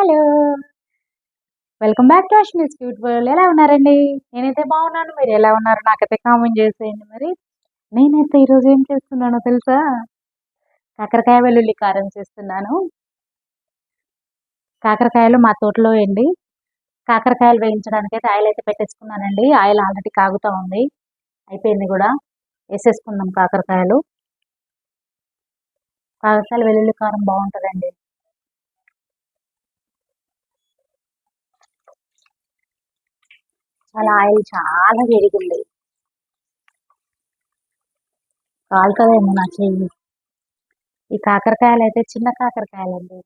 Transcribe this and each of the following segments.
Hello. Welcome back to Ashwini's cute world ఎలా ఉన్నారండి? నేనైతే బాగున్నాను. మీరు ఎలా ఉన్నారు? నాకైతే కామెంట్ చేసేయండి మరి. నేనైతే ఈరోజు ఏం చేస్తున్నానో తెలుసా? కాకరకాయ వెల్లుల్లి కారం చేస్తున్నాను. కాకరకాయలు మా తోటలో వేయండి కాకరకాయలు వేయించడానికి అయితే ఆయిల్ అయితే పెట్టేసుకున్నానండి. ఆయిల్ ఆల్రెడీ కాగుతూ ఉంది. అయిపోయింది కూడా. వేసేసుకుందాం కాకరకాయలు. కాకరకాయలు వెల్లుల్లి కారం బాగుంటుందండి. చాలా ఆయిల్ చాలా వేడిగుంది. కాలుతుందేమో నా చెయ్యి ఈ కాకరకాయలు అయితే చిన్న కాకరకాయలు అండి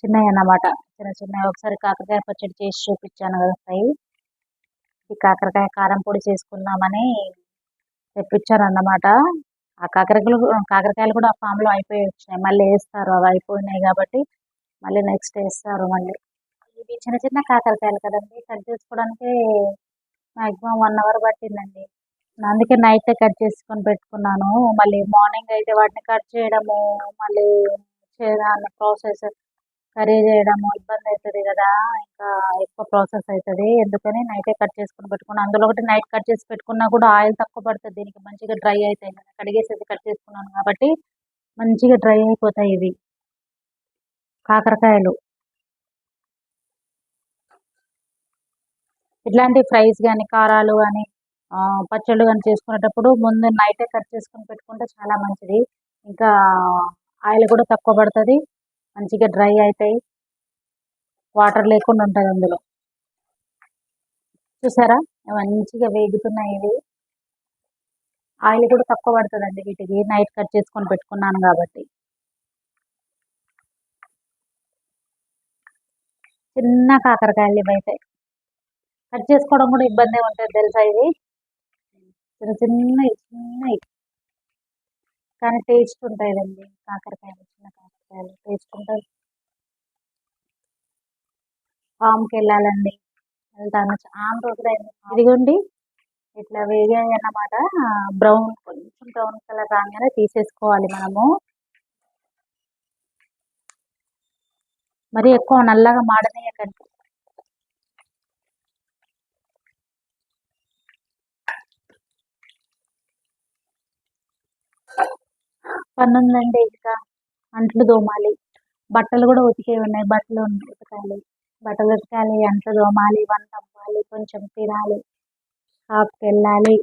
చిన్నవి అన్నమాట చిన్న చిన్న ఒకసారి కాకరకాయ పచ్చడి చేసి చూపించాను కదా ఫ్రై. ఈ కాకరకాయ కారం పొడి చేసుకుందామని తెప్పించాను అన్నమాట ఆ కాకరకాయలు కాకరకాయలు కూడా ఆ ఫామ్లో అయిపోయి వచ్చినాయి. మళ్ళీ వేస్తారు. అవి అయిపోయినాయి కాబట్టి మళ్ళీ నెక్స్ట్ వేస్తారు మళ్ళీ. ఇవి చిన్న చిన్న కాకరకాయలు కదండి కట్ చేసుకోవడానికి మాక్సిమం వన్ అవర్ పట్టిందండి. అందుకే నైట్ కట్ చేసుకొని పెట్టుకున్నాను. మళ్ళీ మార్నింగ్ అయితే వాటిని కట్ చేయడము మళ్ళీ చేయడానికి ప్రాసెస్ కర్రీ చేయడము ఇబ్బంది అవుతుంది కదా ఇంకా ఎక్కువ ప్రాసెస్ అవుతుంది ఎందుకని నైటే కట్ చేసుకొని పెట్టుకున్నాను అందులో ఒకటి నైట్ కట్ చేసి పెట్టుకున్నా కూడా ఆయిల్ తక్కువ పడుతుంది. దీనికి మంచిగా డ్రై అవుతాయి కదా కడిగేసేది కట్ చేసుకున్నాను కాబట్టి మంచిగా డ్రై అయిపోతాయి ఇవి. కాకరకాయలు. ఇట్లాంటి ఫ్రైస్ కానీ కారాలు కానీ పచ్చళ్ళు కానీ చేసుకునేటప్పుడు ముందు నైటే కట్ చేసుకుని పెట్టుకుంటే చాలా మంచిది. ఇంకా ఆయిల్ కూడా తక్కువ పడుతుంది. మంచిగా డ్రై అవుతాయి వాటర్ లేకుండా ఉంటుంది అందులో. చూసారా? మంచిగా వేగుతున్నాయి ఇవి. ఆయిల్ కూడా తక్కువ పడుతుందండి వీటికి. నైట్ కట్ చేసుకొని పెట్టుకున్నాను కాబట్టి. చిన్న కాకరకాయలు ఇవైతే. కట్ చేసుకోవడం కూడా ఇబ్బంది ఉంటుంది తెలుసా ఇది? చిన్న చిన్నవి చిన్నవి కానీ టేస్ట్ ఉంటాయండి కాకరకాయలు చిన్న కాకరకాయలు. టేస్ట్ ఉంటుంది. ఫామ్కి వెళ్ళాలండి వెళ్తాను. చాలా రోజులైంది. ఇదిగోండి. ఇట్లా వేగాయి అన్నమాట. బ్రౌన్ కొంచెం బ్రౌన్ కలర్ రాగానే తీసేసుకోవాలి మనము. మరి ఎక్కువ నల్లగా మాడనీయకండి. పని ఉందండి ఇంకా అంట్లు తోమాలి బట్టలు కూడా ఉతికే ఉన్నాయి. బట్టలు ఉతకాలి. బట్టలు ఉతకాలి అంట్లు తోమాలి వంట అవ్వాలి కొంచెం తినాలి షాప్కి వెళ్ళాలి.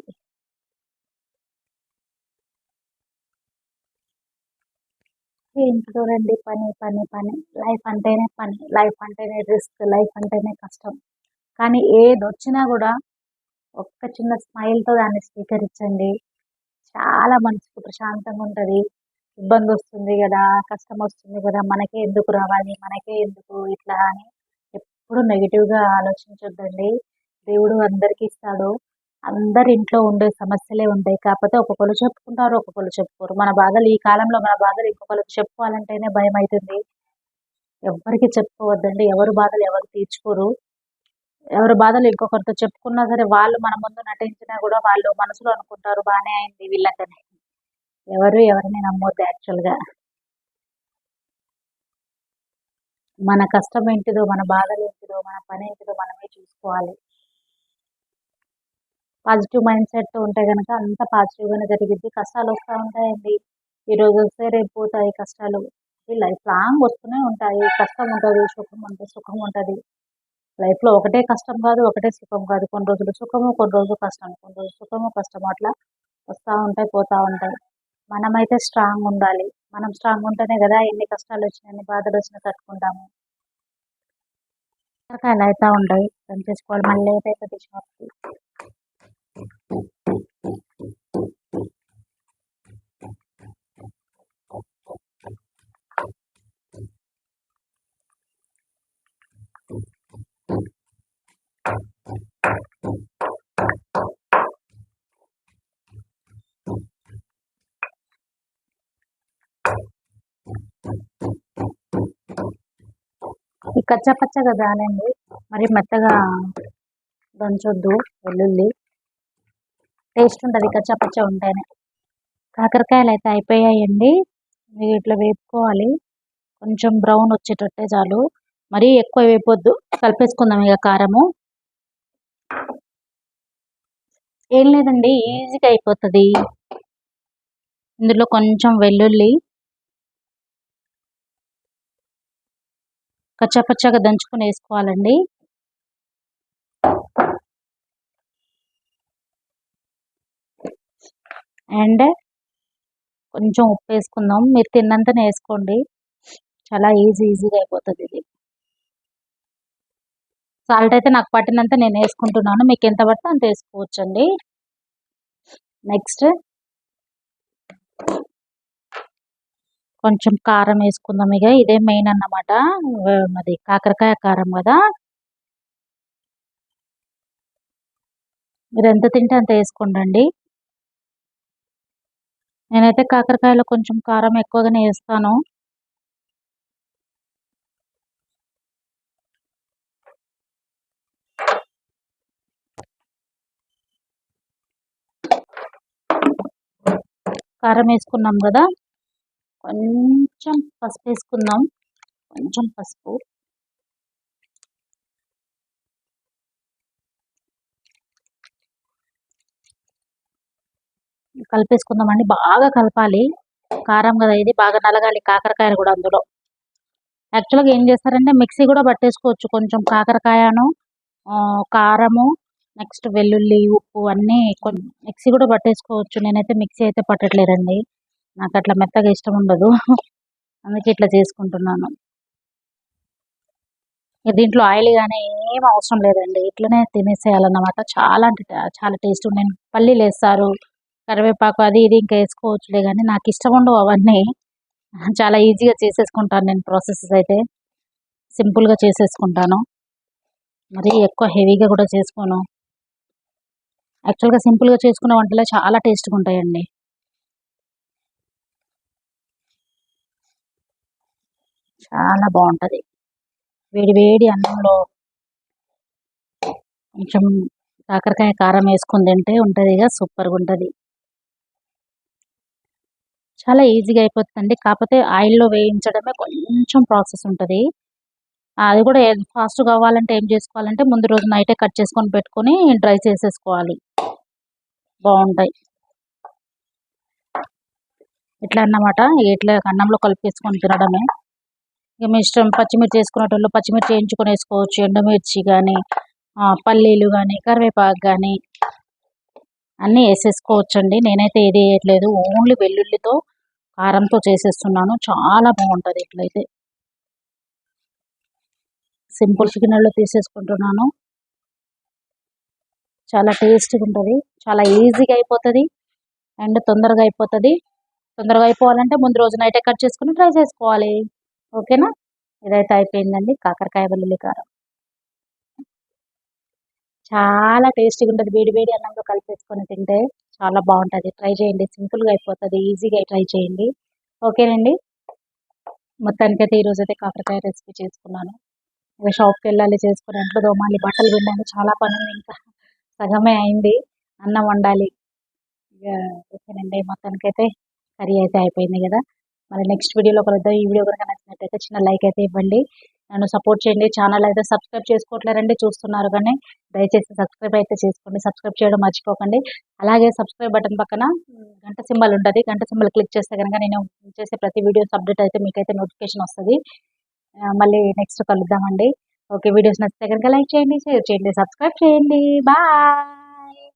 ఇంట్లో రండి. పని పని పని. లైఫ్ అంటేనే పని. లైఫ్ అంటేనే రిస్క్. లైఫ్ అంటేనే కష్టం. కానీ ఏది వచ్చినా కూడా ఒక్క చిన్న స్మైల్తో దాన్ని స్వీకరించండి. చాలా మనసుకు ప్రశాంతంగా ఉంటుంది. ఇబ్బంది వస్తుంది కదా కష్టం వస్తుంది కదా మనకే ఎందుకు రావాలి మనకే ఎందుకు ఇట్లా అని ఎప్పుడు నెగిటివ్గా ఆలోచించొద్దండి. దేవుడు అందరికీ ఇస్తాడు అందరి ఇంట్లో ఉండే సమస్యలే ఉంటాయి. కాకపోతే ఒక్కొక్కరు చెప్పుకుంటారు ఒక్కొక్కరు చెప్పుకోరు. మన బాధలు ఈ కాలంలో మన బాధలు ఇంకొకరికి చెప్పుకోవాలంటేనే భయం అవుతుంది ఎవరికి చెప్పుకోవద్దండి. ఎవరు బాధలు ఎవరు తీర్చుకోరు. ఎవరి బాధలు ఇంకొకరితో చెప్పుకున్నా సరే వాళ్ళు మన ముందు నటించినా కూడా వాళ్ళు మనసులో అనుకుంటారు బాగానే అయింది వీళ్ళకనే. ఎవరు ఎవరిని నమ్మొద్దు యాక్చువల్గా మన కష్టం ఏంటిదో మన బాధలు ఏంటిదో మన పని ఏంటిదో మనమే చూసుకోవాలి. పాజిటివ్ మైండ్ సెట్ ఉంటే కనుక అంత పాజిటివ్గానే జరిగింది కష్టాలు వస్తూ ఉంటాయండి. ఈరోజు వస్తే రేపు పోతాయి కష్టాలు. లైఫ్ లాంగ్ వస్తూనే ఉంటాయి. కష్టం ఉంటుంది సుఖం ఉంటుంది సుఖం ఉంటుంది. లైఫ్లో ఒకటే కష్టం కాదు ఒకటే సుఖం కాదు. కొన్ని రోజులు సుఖము కొన్ని రోజులు కష్టం. కొన్ని రోజులు సుఖము కష్టం అట్లా వస్తూ ఉంటాయి పోతూ ఉంటాయి. మనమైతే స్ట్రాంగ్ ఉండాలి. మనం స్ట్రాంగ్ ఉంటేనే కదా ఎన్ని కష్టాలు వచ్చినా ఎన్ని బాధలు వచ్చినా తట్టుకుంటాము. రకాలు అయితే ఉంటాయి. పని చేసుకోవాలి. మళ్ళీ లేట్ అయితే షాప్కి కచ్చపచ్చగా కచ్చా మరి మెత్తగా దంచొద్దు వెల్లుల్లి. టేస్ట్ ఉంటుంది కచ్చపచ్చ ఉంటేనే. కాకరకాయలు అయితే అయిపోయాయండి. మీరు ఇట్లా వేపుకోవాలి. కొంచెం బ్రౌన్ వచ్చేటట్టే చాలు. మరీ ఎక్కువ వేపొద్దు. కలిపేసుకుందాం ఇక కారము. ఏం లేదండి ఈజీగా అయిపోతుంది. ఇందులో కొంచెం వెల్లుల్లి కచ్చాపచ్చాగా దంచుకొని వేసుకోవాలండి. అండ్ కొంచెం ఉప్పు వేసుకుందాం. మీరు తిన్నంతనే వేసుకోండి. చాలా ఈజీ ఈజీగా అయిపోతుంది ఇది. సాల్ట్ అయితే నాకు పట్టినంత నేను వేసుకుంటున్నాను. మీకు ఎంత పడితే అంత వేసుకోవచ్చండి. నెక్స్ట్ కొంచెం కారం వేసుకుందాం ఇక. ఇదే మెయిన్ అన్నమాట. అది కాకరకాయ కారం కదా. మీరు ఎంత తింటే అంత వేసుకోండి నేనైతే కాకరకాయలో కొంచెం కారం ఎక్కువగానే వేస్తాను. కారం వేసుకున్నాం కదా. కొంచెం పసుపు వేసుకుందాం. కొంచెం పసుపు. కలిపేసుకుందామండి. బాగా కలపాలి. కారం కదా ఇది. బాగా నలగాలి. కాకరకాయలు కూడా అందులో. యాక్చువల్గా ఏం చేస్తారంటే మిక్సీ కూడా పట్టేసుకోవచ్చు. కొంచెం కాకరకాయను కారము నెక్స్ట్ వెల్లుల్లి ఉప్పు అన్నీ మిక్సీ కూడా పట్టేసుకోవచ్చు. నేనైతే మిక్సీ అయితే పట్టట్లేదండి. నాకు అట్లా మెత్తగా ఇష్టం ఉండదు అందుకే ఇట్లా చేసుకుంటున్నాను. దీంట్లో ఆయిల్ కానీ ఏం అవసరం లేదండి. ఇట్లనే తినేసేయాలన్నమాట. చాలా అంటే చాలా టేస్ట్ నేను పల్లీలు వేస్తారు కరివేపాకు అది ఇది ఇంకా వేసుకోవచ్చులే కానీ నాకు ఇష్టం ఉండవు అవన్నీ. చాలా ఈజీగా చేసేసుకుంటాను నేను ప్రాసెసెస్ అయితే. సింపుల్గా చేసేసుకుంటాను. మరీ ఎక్కువ హెవీగా కూడా చేసుకోను. యాక్చువల్గా సింపుల్గా చేసుకునే వంటలే చాలా టేస్ట్గా ఉంటాయండి. చాలా బాగుంటుంది. వేడి వేడి అన్నంలో కొంచెం కాకరకాయ కారం వేసుకుని తింటే ఉంటుంది ఇక సూపర్గా ఉంటుంది. చాలా ఈజీగా అయిపోతుందండి. కాకపోతే ఆయిల్లో వేయించడమే కొంచెం ప్రాసెస్ ఉంటుంది. అది కూడా ఫాస్ట్ కావాలంటే ఏం చేసుకోవాలంటే ముందు రోజు నైటే కట్ చేసుకొని పెట్టుకొని డ్రై చేసేసుకోవాలి. బాగుంటాయి. ఇట్లా అన్నమాట. ఇట్లా అన్నంలో కలిపేసుకొని తినడమే. ఇక మీ ఇష్టం పచ్చిమిర్చి వేసుకునేటోళ్ళు పచ్చిమిర్చి వేయించుకొని వేసుకోవచ్చు ఎండుమిర్చి కానీ పల్లీలు కానీ కరివేపాకు కానీ అన్నీ వేసేసుకోవచ్చండి. నేనైతే ఏది వేయట్లేదు. ఓన్లీ వెల్లుల్లితో కారంతో చేసేస్తున్నాను. చాలా బాగుంటుంది ఇట్లయితే. సింపుల్ చికెన్లో తీసేసుకుంటున్నాను. చాలా టేస్ట్గా ఉంటుంది. చాలా ఈజీగా అయిపోతుంది. అండ్ తొందరగా అయిపోతుంది. తొందరగా అయిపోవాలంటే ముందు రోజు నైటే కట్ చేసుకుని ట్రై చేసుకోవాలి. ఓకేనా? ఇదైతే అయిపోయిందండి కాకరకాయ వెల్లుల్లి కారం. చాలా టేస్టీగా ఉంటుంది వేడి వేడి అన్నంలో కలిపేసుకొని తింటే చాలా బాగుంటుంది. ట్రై చేయండి. సింపుల్గా అయిపోతుంది. ఈజీగా ట్రై చేయండి. ఓకేనండి? మొత్తానికైతే ఈరోజు అయితే కాకరకాయ రెసిపీ చేసుకున్నాను. ఇక షాప్కి వెళ్ళాలి చేసుకుని ఇంట్లో దోమాలి. బట్టలు విన్నాను చాలా పని ఇంకా. సగమే అయింది. అన్నం వండాలి. ఇక ఓకేనండి. మొత్తానికైతే కర్రీ అయితే అయిపోయింది కదా. మరి నెక్స్ట్ వీడియోలో కలుద్దాం ఈ వీడియో కనుక నచ్చినట్టయితే చిన్న లైక్ అయితే ఇవ్వండి. నన్ను సపోర్ట్ చేయండి. ఛానల్ అయితే సబ్స్క్రైబ్ చేసుకోవట్లేరండి చూస్తున్నారు కానీ దయచేసి సబ్స్క్రైబ్ అయితే చేసుకోండి. సబ్స్క్రైబ్ చేయడం మర్చిపోకండి. అలాగే సబ్స్క్రైబ్ బటన్ పక్కన గంట సింబల్ ఉంటుంది. గంట సింబల్ క్లిక్ చేస్తే కనుక నేను చేసే ప్రతి వీడియోస్ అప్డేట్ అయితే మీకైతే నోటిఫికేషన్ వస్తుంది. మళ్ళీ నెక్స్ట్ కలుద్దామండి. ఓకే వీడియోస్ నచ్చితే కనుక లైక్ చేయండి షేర్ చేయండి సబ్స్క్రైబ్ చేయండి. బాయ్